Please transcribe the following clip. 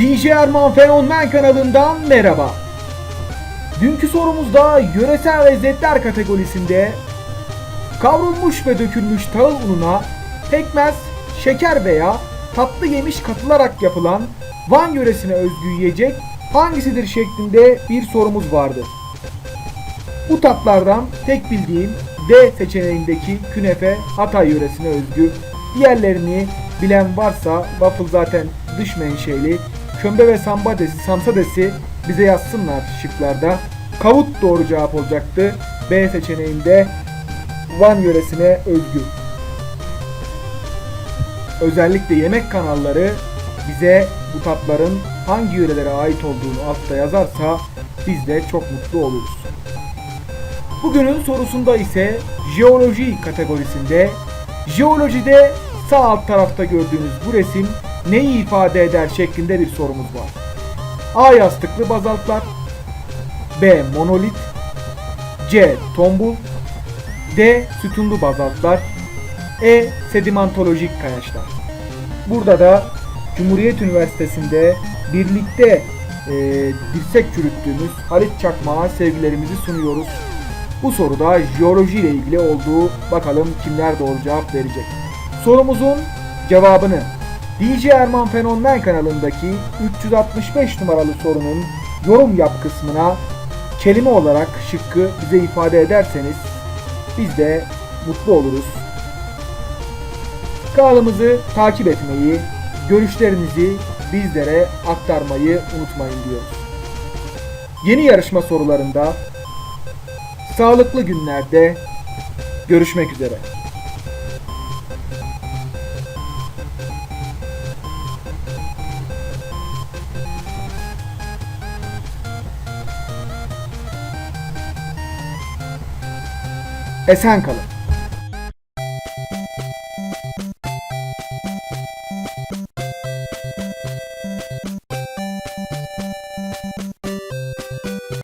DJ Erman Fenomen kanalından merhaba. Dünkü sorumuzda yöresel lezzetler kategorisinde kavrulmuş ve dökülmüş tahıl ununa pekmez, şeker veya tatlı yemiş katılarak yapılan Van yöresine özgü yiyecek hangisidir şeklinde bir sorumuz vardı. Bu tatlardan tek bildiğim D seçeneğindeki künefe Hatay yöresine özgü. Diğerlerini bilen varsa waffle zaten dış menşeli. Kömbe ve samba desi, samsa desi bize yazsınlar şıklarda. Kavut doğru cevap olacaktı. B seçeneğinde Van yöresine özgü. Özellikle yemek kanalları bize bu tatların hangi yörelere ait olduğunu altta yazarsa biz de çok mutlu oluruz. Bugünün sorusunda ise jeoloji kategorisinde jeolojide sağ alt tarafta gördüğünüz bu resim neyi ifade eder şeklinde bir sorumuz var. A yastıklı bazaltlar B monolit C tombul D sütunlu bazaltlar E sedimentolojik kayaçlar. Burada da Cumhuriyet Üniversitesi'nde birlikte e, dirsek çürüttüğümüz Halit Çakmak'a sevgilerimizi sunuyoruz. Bu soruda jeoloji ile ilgili olduğu bakalım kimler doğru cevap verecek. Sorumuzun cevabını DJ Erman Fenomen kanalındaki 365 numaralı sorunun yorum yap kısmına kelime olarak şıkkı bize ifade ederseniz biz de mutlu oluruz. Kanalımızı takip etmeyi, görüşlerinizi bizlere aktarmayı unutmayın diyoruz. Yeni yarışma sorularında sağlıklı günlerde görüşmek üzere. Esen kalın.